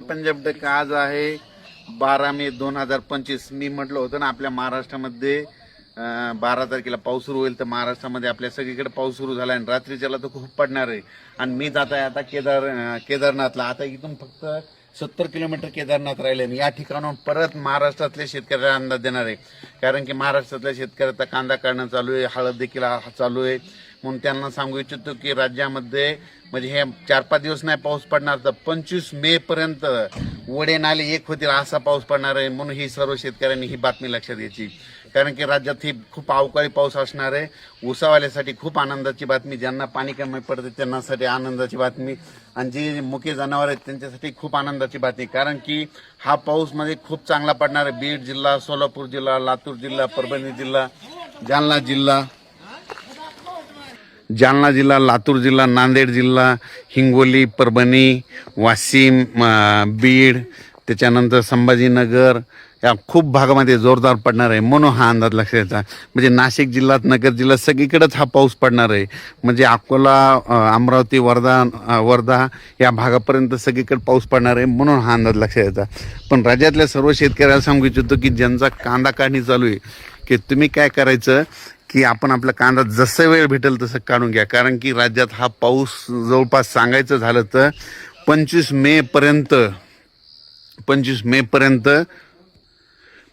Punjab duck आज आहे. बारा मे दोन हजार पंचवीस. मी म्हटलं होतं ना आपल्या महाराष्ट्रामध्ये बारा तारखेला पाऊस सुरू होईल तर महाराष्ट्रामध्ये आपल्या सगळीकडे पाऊस सुरू झाला आणि रात्रीच्याला तर खूप पडणार आहे. आणि मी जात आहे आता केदार केदारनाथला. आता इथून फक्त सत्तर किलोमीटर केदारनाथ राहिले. आणि या ठिकाणाहून परत महाराष्ट्रातल्या शेतकऱ्याला अंदाज देणार आहे. कारण की महाराष्ट्रातल्या शेतकऱ्याचा कांदा काढणं चालू आहे हळद देखील चालू आहे. म्हणून त्यांना सांगू इच्छितो की राज्यामध्ये म्हणजे हे चार पाच दिवस नाही पाऊस पडणार तर पंचवीस मे पर्यंत वडे नाले एक होतील असा पाऊस पडणार आहे म्हणून ही सर्व शेतकऱ्यांनी ही बातमी लक्षात घ्यायची. कारण की राज्यात ही खूप अवकाळी पाऊस असणार आहे. उसावाल्यासाठी खूप आनंदाची बातमी ज्यांना पाणी कमी पडते त्यांनासाठी आनंदाची बातमी. आणि जी मुके जनावर आहेत त्यांच्यासाठी खूप आनंदाची बातमी. कारण की हा पाऊसमध्ये म्हणजे खूप चांगला पडणार आहे. बीड जिल्हा सोलापूर जिल्हा लातूर जिल्हा परभणी जिल्हा जालना जिल्हा. जालना जिल्हा लातूर जिल्हा नांदेड जिल्हा हिंगोली परभणी वाशिम बीड त्याच्यानंतर संभाजीनगर या खूप भागामध्ये जोरदार पडणार आहे. म्हणून हा अंदाज लक्षात यायचा म्हणजे नाशिक जिल्ह्यात नगर जिल्ह्यात सगळीकडेच हा पाऊस पडणार आहे. म्हणजे अकोला अमरावती वर्धा वर्धा या भागापर्यंत सगळीकडे पाऊस पडणार आहे. म्हणून हा अंदाज लक्षात यायचा पण राज्यातल्या सर्व शेतकऱ्याला सांगू इच्छितो की ज्यांचा कांदा काढणी चालू आहे की तुम्ही काय करायचं? की आपण आपला कांदा जसं वेळ भेटेल तसं काढून घ्या. कारण की राज्यात हा पाऊस जवळपास सांगायचं झालं तर पंचवीस मे पर्यंत पंचवीस मे पर्यंत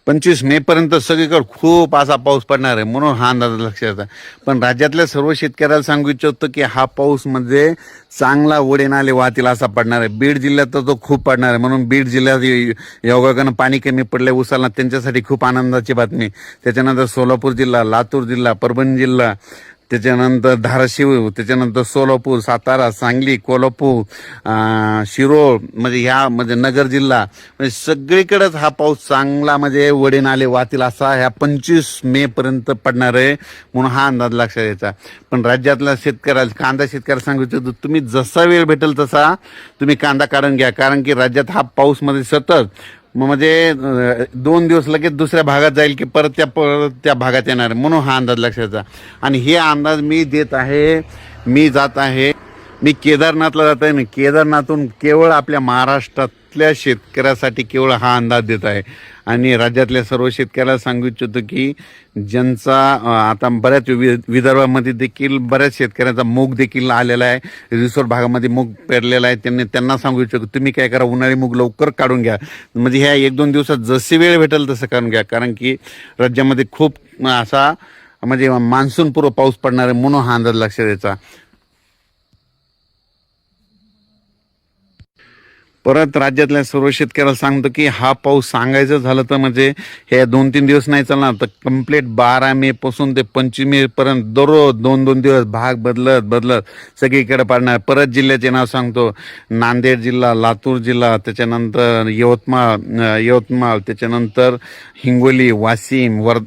पंचवीस मे पर्यंत सगळीकडे खूप असा पाऊस पडणार आहे म्हणून हा अंदाज लक्षात येतात पण राज्यातल्या सर्व शेतकऱ्याला सांगू इच्छितो की हा पाऊस म्हणजे चांगला ओढेनाले वाहतील असा पडणार आहे. बीड जिल्ह्यात तर तो खूप पडणार आहे. म्हणून बीड जिल्ह्यात योगाकडनं पाणी कमी पडले उसाला त्यांच्यासाठी खूप आनंदाची बातमी. त्याच्यानंतर सोलापूर जिल्हा लातूर जिल्हा परभणी जिल्हा त्याच्यानंतर धाराशिव त्याच्यानंतर सोलापूर सातारा सांगली कोल्हापूर शिरोळ म्हणजे ह्या म्हणजे नगर जिल्हा. म्हणजे सगळीकडेच हा पाऊस चांगला म्हणजे वडे नाले वाहतील असा ह्या पंचवीस मे पर्यंत पडणार आहे म्हणून हा अंदाज लक्षात यायचा पण राज्यातल्या शेतकऱ्याला कांदा शेतकऱ्याला सांगू इच्छितो तुम्ही जसा वेळ भेटेल तसा तुम्ही कांदा काढून घ्या कारण की राज्यात हा पाऊसमध्ये सतत मग म्हणजे दोन दिवस लगेच दुसऱ्या भागात जाईल की परत त्या परत त्या भागात येणार. म्हणून हा अंदाज लक्षाचा आणि हे अंदाज मी देत आहे मी जात आहे. मी केदारनाथला जात आहे ना केदारनाथून केवळ आपल्या महाराष्ट्रातल्या शेतकऱ्यासाठी केवळ हा अंदाज देत आहे. आणि राज्यातल्या सर्व शेतकऱ्याला सांगू इच्छितो की ज्यांचा आता बऱ्याच वि विदर्भामध्ये देखील बऱ्याच शेतकऱ्यांचा मूग देखील आलेला आहे. रिसोर्ट भागामध्ये मूग पेरलेला आहे. त्यांनी त्यांना सांगू इच्छितो तुम्ही काय करा उन्हाळी मूग लवकर काढून घ्या. म्हणजे ह्या एक दोन दिवसात जशी वेळ भेटेल तसं काढून घ्या. कारण की राज्यामध्ये खूप असा म्हणजे मान्सूनपूर्व पाऊस पडणार आहे म्हणून हा अंदाज लक्षात द्यायचा परत राज्यातल्या सर्व शेतकऱ्याला सांगतो की हा पाऊस सांगायचं झालं तर म्हणजे हे दोन तीन दिवस नाही चालणार. तर कंप्लीट बारा मे पासून ते पंचवीस मे पर्यंत दररोज दोन दोन दिवस भाग बदलत बदलत सगळीकडे पाडणार. परत जिल्ह्याचे नाव सांगतो. नांदेड जिल्हा लातूर जिल्हा त्याच्यानंतर यवतमाळ यवतमाळ त्याच्यानंतर हिंगोली वाशिम वर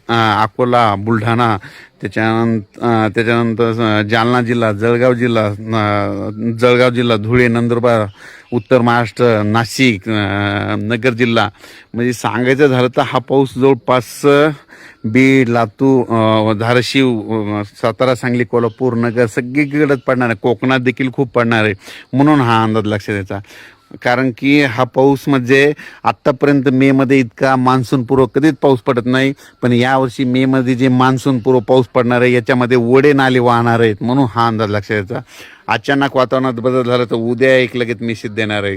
अकोला बुलढाणा त्याच्यानंतर त्याच्यानंतर जालना जिल्हा जळगाव जिल्हा जळगाव जिल्हा धुळे नंदुरबार उत्तर महाराष्ट्र नाशिक नगर जिल्हा. म्हणजे सांगायचं झालं तर हा पाऊस जवळपास बीड लातूर धाराशिव सातारा सांगली कोल्हापूर नगर सगळीकडेच पडणार आहे. कोकणात देखील खूप पडणार आहे. म्हणून हा अंदाज लक्षात द्यायचा कारण की हा पाऊस म्हणजे आत्तापर्यंत मे मध्ये इतका मान्सूनपूर्व कधीच पाऊस पडत नाही पण यावर्षी मे मध्ये जे मान्सूनपूर्व पाऊस पडणार आहे याच्यामध्ये वडे नाले वाहणार आहेत म्हणून हा अंदाज लक्षात द्यायचा अचानक वातावरणात बदल झाला तर उद्या एक लगेच मेसेज देणार आहे.